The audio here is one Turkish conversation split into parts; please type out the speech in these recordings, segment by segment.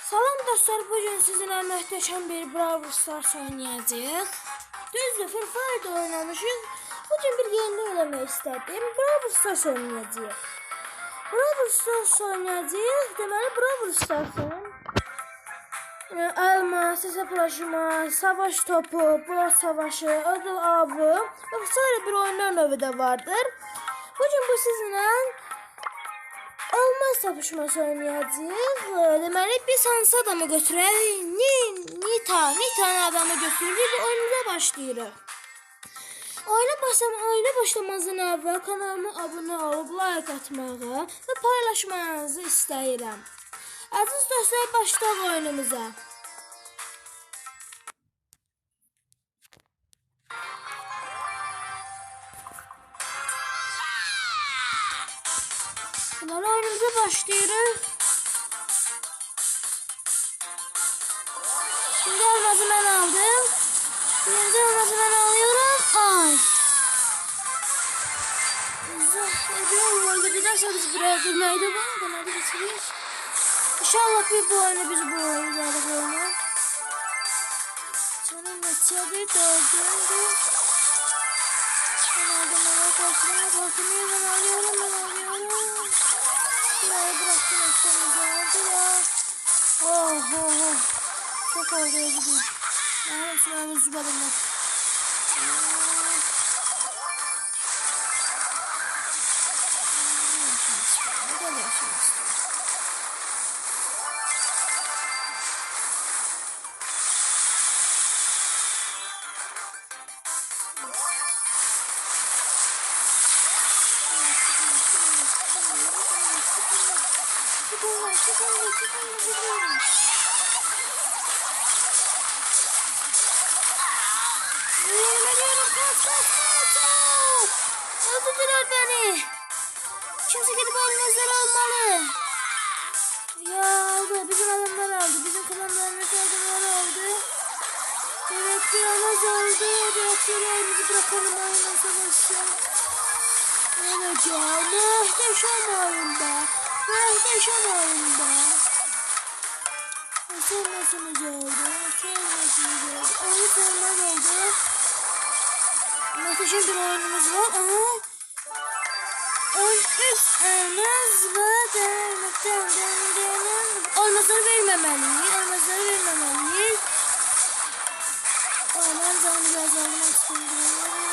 Salam dostlar, bugün sizinle möhtəşəm bir Brawl Stars oynayacağıq. Düzdür, Free Fire'da oynamışıq. Bugün bir yeni eləmək istədim. Brawl Stars oynayacağıq. Brawl Stars oynayacağıq. Deməli, Brawl Stars'ın e, elmas, hesaplaşma, savaş topu, blok savaşı, ödül avı ve vesaire bir oyunlar növü de vardır. Bugün bu sizinle elmas tapışması oynayacağıq. E, Deməli, biz hansı adamı götürək? Ni, Nita, Nita'nın adamı götürürük və oyunumuza başlayırıq. Oyuna başlam oyuna başlamazdan əvvəl kanalıma abunə olub like atmağı və paylaşmanızı istəyirəm. Əziz dostlar, başlayaq oyunumuza. Oyunumuza başlayırıq. Şimdi elması ben aldım. Birinci elması ben alıyorum. Ay. Ediyorum oldu. Bir daha biz buraya durmaydı bu. Bunları bitiriyoruz. İnşallah bir bu oyunu biz bu oyunu geldik oyunu. Canım doğduğum bir. Ben aldım ben korkmuyor korkmuyor ben alıyorum ben alıyorum. Buraya bıraktım ekranımızı aldı ya. Oh oh oh. Çok oldu gidiyor. Ben sınavımı zıpladım Çıkın, çıkın, çıkın, çıkın. Ölüyorum, ölüyorum. Kaç, kaç, kaç. Aa! Öldürdüler beni. Kimse gidip elmezler almalı. Ya aldı. Bizim adamlar aldı. Bizim klanlarımız adamlar aldı. Anaz aldı. Reaktörlerimizi bırakalım oyuna savaşın. Ya. Muhteşem oyunda. Muhteşem oyunda. Geldi? Sen nasıl geldi? Oyun sevmez oldu. Muhteşem bir oyunumuz var. Aha. 13 elmas ve değermekten değermekten olmasını vermemeliyiz. Olmasını vermemeliyiz. Aman canım biraz almak istiyorum.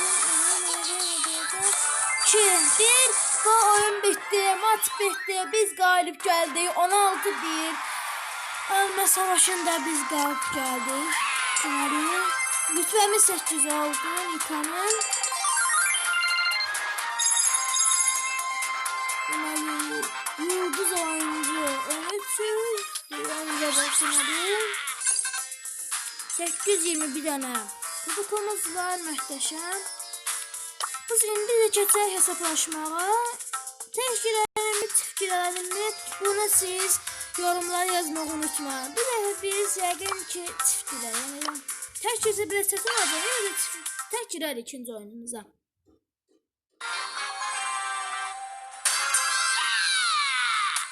İki, bir ve oyun bitti. Maç bitti. Biz galip geldik. 16-1. Ölme savaşında biz galip geldik. Deməli, rütbəmiz 8 oldu Nikanın. Deməli, yıldız oyuncu 13 oyunca başlamadı. 821 dənə. Kubukumuz var möhtəşəm. Biz indi də keçək hesablaşmağa. Təşkilərimi, çiftkilərimi bunu siz yorumlara yazmağı unutmayın. Bir də biz yəqin ki çiftkilər. Yəni tək keçə biraz çətin olacaq. Yəni də tək girərik ikinci oyunumuza.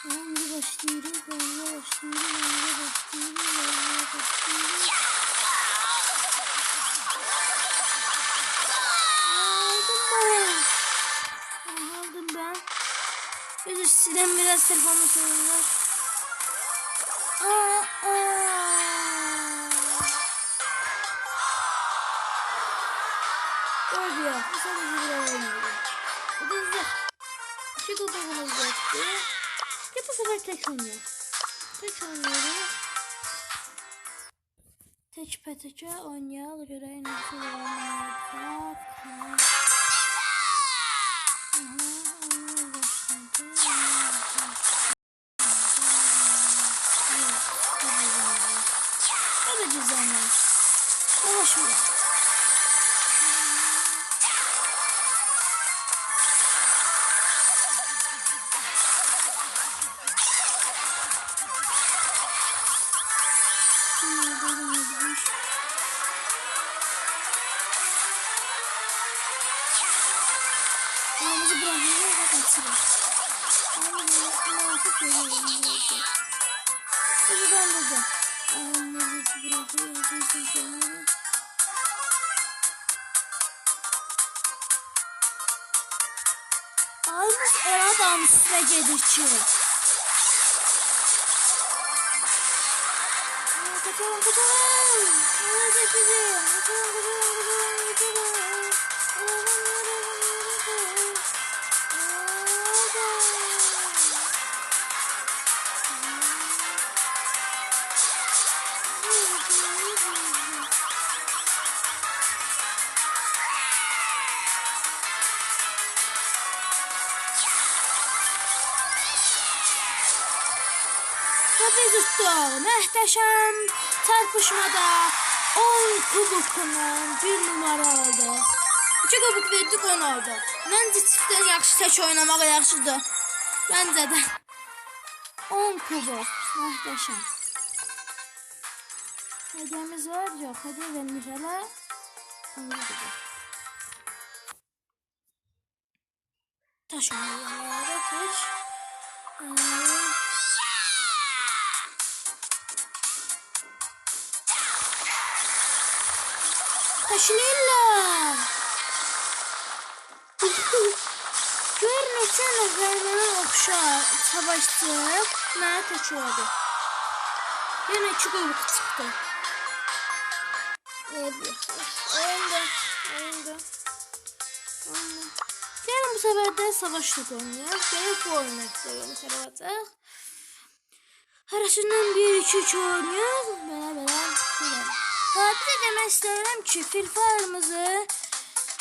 Oyuna başlayırıq, oyuna başlayırıq, oyuna başlayırıq, biraz telefonla sorun var. Aa, aa. Oldu ya. Bu sadece bir oynuyorum. Bu da güzel. İki kupamız yaptı. Ya bu sefer tek oynuyor. Tek oynuyoruz. Tek peteke oynayalım. Görelim nasıl oynayacak. Ulaşmıyor. Ağzı bırakıyor ve kaçırıyor. Ama muafık veriyorum. buradan buradan. Anladım bırakıyorum. Ay biz oradan üstüne gedikçi. Kaçalım kaçalım. Nerede bizim? Kaçalım kaçalım kaçalım kaçalım. Tuttu. Muhteşem çarpışmada 10 kubukunun bir numara oldu. 2 kubuk verdik 10 oldu. Məncə çiftdən yaxşı tək oynamaq yaxşıdır. Məncə də. 10 kubuk. Muhteşem. Hediyemiz var. Yok hediye vermiş hele. Taş oynuyorlar. Taş. Ee, Taşınırlar. Görmürsən nəfərlərə oxşar savaşçı mənə tək oldu. Yenə iki qulluq çıxdı. Evet. Oyunda. Oyunda. Oyunda. Gelin bu sefer de savaşlık oynayalım. Gelin bu istiyorum bu sefer atacak. Arasından bir iki üç oynuyor. Böyle böyle gidelim. Ha bir de demək istəyirəm ki, Free Fire-mızı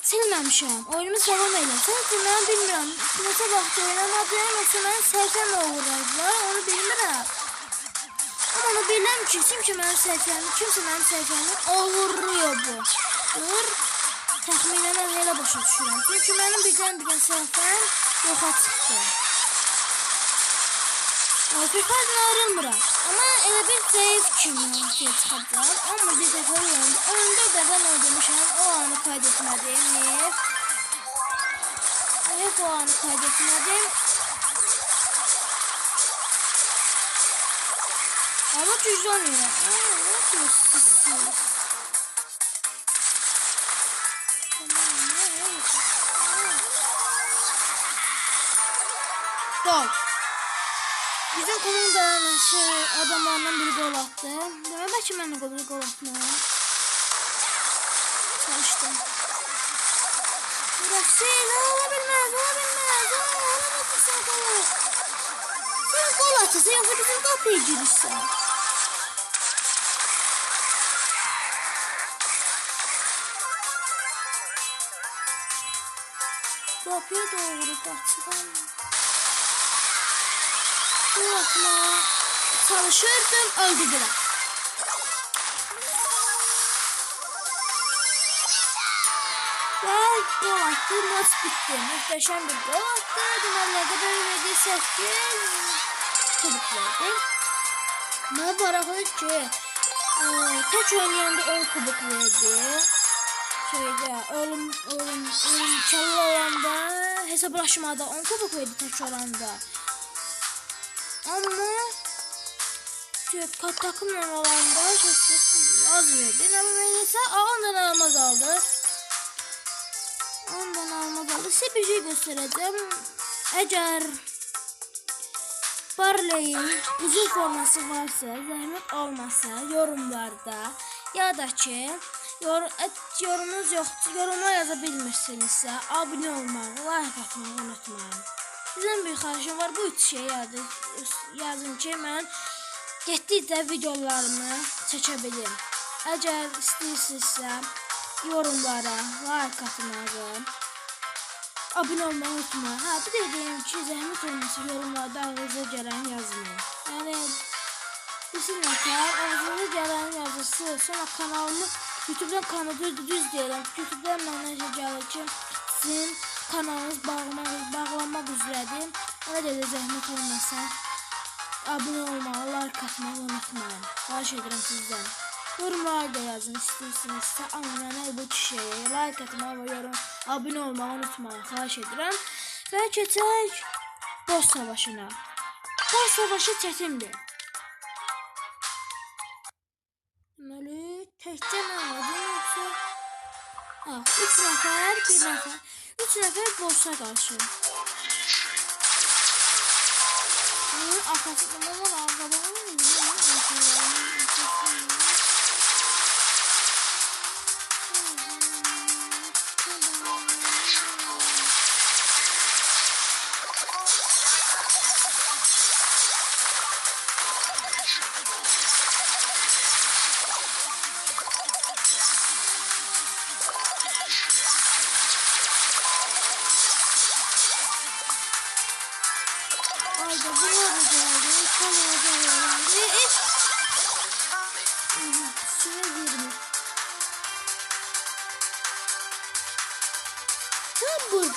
silməmişəm. Oyunumuz davam eləsin. Çünki mən bilmirəm. Neçə vaxt oynamadım. Məsələn, səhvəm uğradılar. Onu bilmirəm. Ama onu bilirəm ki, kim ki mənim səhvəmi, kimsə mənim səhvəmi oğurluyor bu. Dur. Təxminən mən elə başa düşürəm. Çünki mənim birdən bir səhvəm yoxa çıxdı. Afrikadan ayrılmıram. Ama elə bir zayıf kimi ortaya çıxacaq. Amma bir dəfə oyunda, oyunda dəvən oynamışam. O anı kaydetmədim. Hep. Hep o anı kaydetmədim. Ama cüzdanıyorum. Aa, ne yapıyorsunuz? Tamam, ne yapıyorsun? Gol. Bizim komandanın şey, adamlarından biri gol attı. Belki ben de gol, gol atmaya çalıştım. Burası ne olabilmez, olabilmez. Olamazsın sen gol. Sen gol atasın yoksa bizim kapıya girişsen. Kapıya doğru kaçtılar. Bırakma. Çalışırdım öldürdüler. Ve gol attı maç bitti. Muhteşem bir gol attı. Dünyalarda böyle bir sekiz kubuk verdi. Ne bırakır ki e, tek oynayanda 10 kubuk verdi. Şeyde ölüm ölüm ölüm çalı olanda hesaplaşmada 10 kubuk verdi tek olanda. Şey, kat takımla olanda çok çok az verdi. Ama böylese ondan almaz aldı. Ondan almaz aldı. Size bir şey göstereceğim. Eğer Barley'in uzun forması varsa, zahmet olmasa yorumlarda ya da ki yor, et, yorumunuz yoktur, yoruma yazabilmirsinizsə abone olmağı, like atmağı unutmayın. Sizden bir xahişim var. Bu üç şey yazın, yazın ki mən getdikcə videolarımı çəkə bilim. Əgər istəyirsinizsə yorumlara like atmağı, abone olmayı unutmayın. Ha bir de deyim ki zəhmət olmasa yorumlarda ağzınıza gələn yazmayın. Yəni bizim yeter ağzınıza gələn yazısı sonra kanalımı YouTube'dan kanalı düz, düz deyirəm. YouTube'dan mənə gəlir ki sizin kanalınız bağlamaq, bağlanmaq üzrədir. Ona görə də zəhmət olmasa abunə olmağı, like atmağı unutmayın. Xahiş edirəm sizdən. Yorumlarda yazın istəyirsinizsə, amma bu kişiyə like atmağı və yorum, abunə olmağı unutmayın. Xahiş edirəm. Və keçək boss savaşına. Boss savaşı çətindir. Deməli, təkcə mən vardım yoxsa? Ha, 3 nəfər, 1 nəfər. 3 nəfər boşa qarşı. Bunun arkası da var, arqadan mı?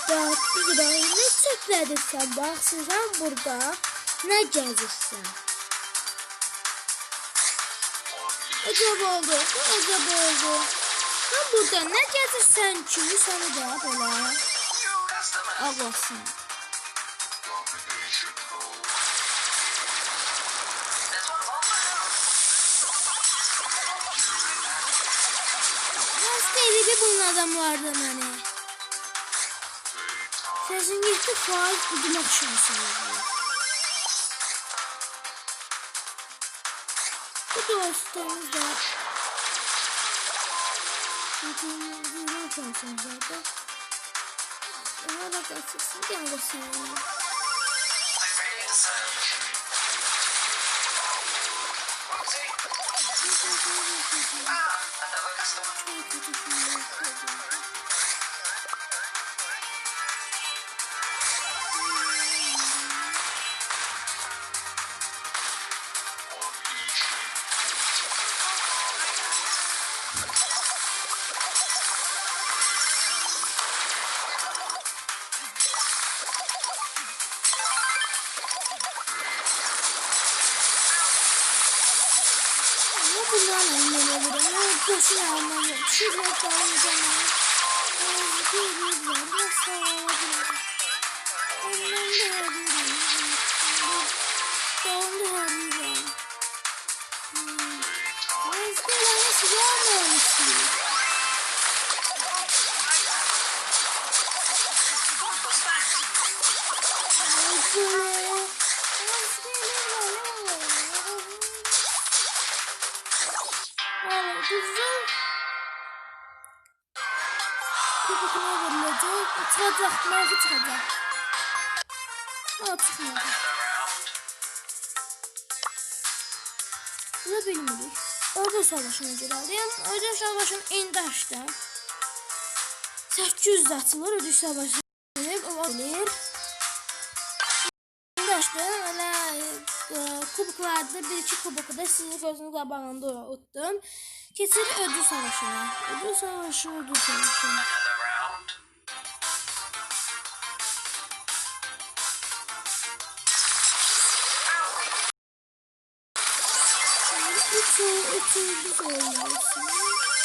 Burada bir ne çöpledirsen bak sen burada ne gezirsen. Acaba oldu, acaba oldu. Sen burada ne gezirsen çünkü seni de böyle ağlasın. Hastaydı bir bunun adamlardan hani. Sesin gitti faiz budum akşamısı oldu. Bu dostumuz da. Budum akşamısı zaten. Ona da kaçırsın gel bakalım. Ne boşuna anlamıyorum. Şuraya kalmayacağım. Özgürlükler nasıl alabilirim? Ondan da arıyorum. Dondu arıyorum. Özgürlükler nasıl gelmemişsin? Özgürlükler. Özgürlükler. Çıkacak, mavi çıkacak. O çıkmadı. Bunu bilmirik. Orada savaşına girəlim. Orada savaşın indi açdı. 800 atılır, ödüş savaşı. O bilir. İndi açdı. Öyle e, kubuklarda bir iki kubuku da sizin gözünün qabağında utdum. Keçir ödül savaşına. Ödül savaşı, ödül savaşı. Üç, üçüncü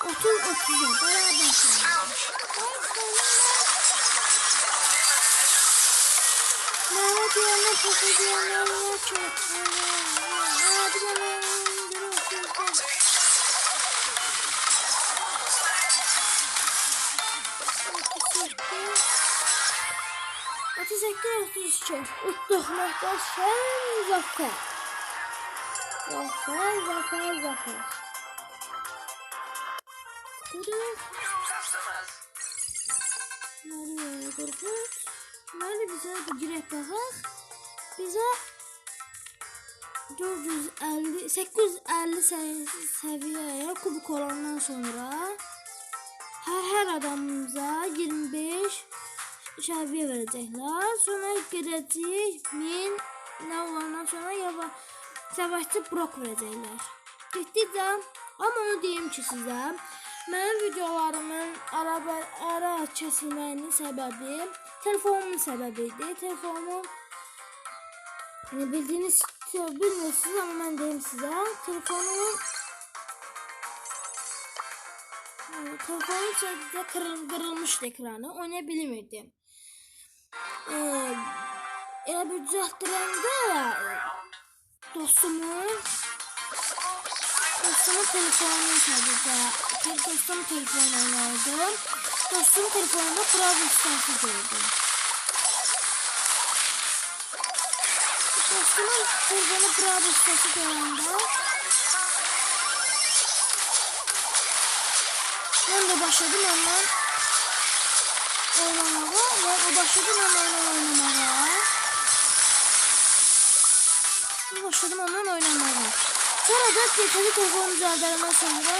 30 30 beraber. Ben söyleyeyim. Poşet yanına çok. Hadi bana görüyorsunuz. 38 33 Utluq Məhbəs Şən Zafər Zafər, Zafər, Zafər Qırıq Deməli bizə bu girək baxaq Bizə 450 850 səv- səviyyəyə kubik olandan sonra her her adamımıza 25 şabiye verecekler. Sonra geleceği min ne olandan sonra yava savaşçı brok verecekler. Gittikçe ama onu diyeyim ki size benim videolarımın ara, ara kesilmenin sebebi telefonumun sebebiydi. Telefonum ne bildiğiniz bilmiyorsunuz ama ben diyeyim size. Telefonumun Telefonum sadece kırıl, kırılmıştı ekranı. Oynayabilmirdim. Ee, elə bir düzəltdirəndə dostumun dostumun telefonunu sadəcə dostumun telefonunu oynayırdım. Dostumun telefonunda Brawl Stars'ı gördüm. Dostumun telefonu Brawl Stars'ı görəndə Ben de başladım ondan oynamaya ve o başladı ondan oynamaya. Başladım ondan oynamaya. Sonra da getirdi telefonu düzeltmeden sonra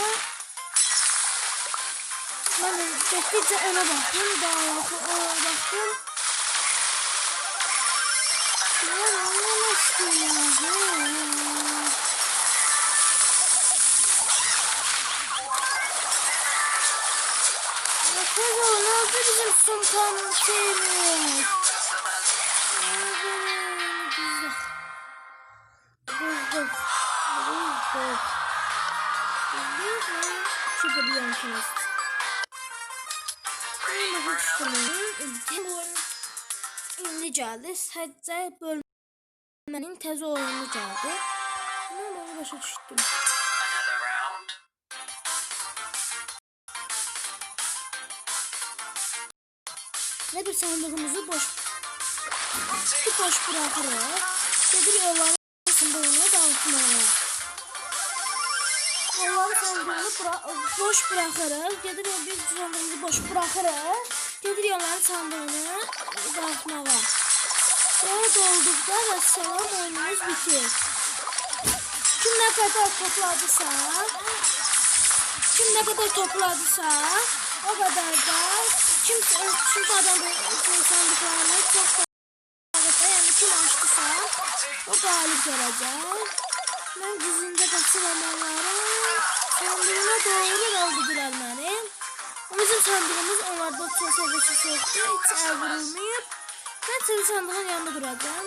ben de gittikçe ona baktım. Daha ona baktım. Ya anlamıştım ya. Bakın ne oldu bizim sultan şeyimiz. Şurada bir yankınız. Bunu düşünün. İndi geldi. Sadece bölmenin tez oyunu geldi. Ben başa düştüm. Ne bir sandığımızı boş bir boş bırakırıq. Gedir yolların sandığını dağıtmağa. Yolların sandığını bıra boş bırakırıq. Gedir bir sandığımızı boş bırakırıq. Gedir yolların sandığını dağıtmağa. Sonra dolduqda və salam oyunumuz bitir. Kim ne kadar topladısa, kim ne kadar topladısa o kadar da kim çünkü adam sandıklarını çok fazla yani kim açtısa o galip gelecek. Ben dizinde kaçıranları sandığına doğru öldürdüler beni. O bizim sandığımız onlarda çok seviyesi çoktu. Hiç el vurulmayıp. Ben senin sandığın yanında duracağım.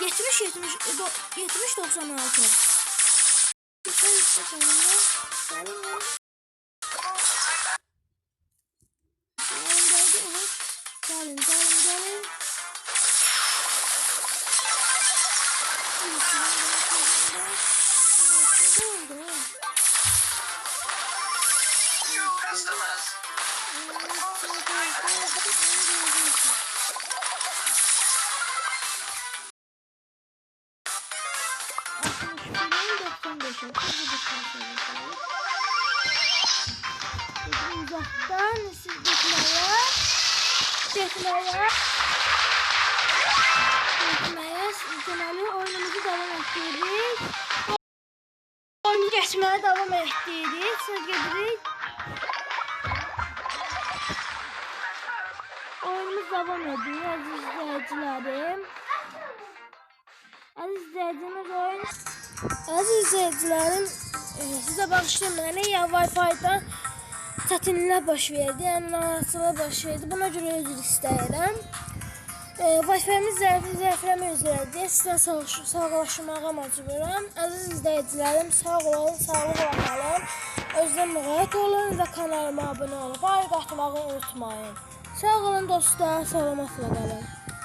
70 70 do- 70 96. Güzel işte. Gelin gelin gelin. Gitmeye, gitmeye, deməli oyunumuzu davam etdiririk. Oyunu geçmeye davam etdiririk. Söz gedirik. Oyunumuz devam ediyor aziz izleyicilerim. Aziz izleyicimiz oyun Aziz izleyicilerim e, size bağışlayın beni ya Wi-Fi'dan çətinliklər baş verdi, narahatçılığa baş verdi. Buna görə üzr istəyirəm. E, E, Wi-Fi-miz zərf zərfləmə üzrədir. Sağ sağlaşmağa məcburam. Əziz izləyicilərim, sağ olun, sağlıqla qalın. Özünə müğayət olun və kanalıma abunə olub like atmağı unutmayın. Sağ olun dostlar, salamatla qalın.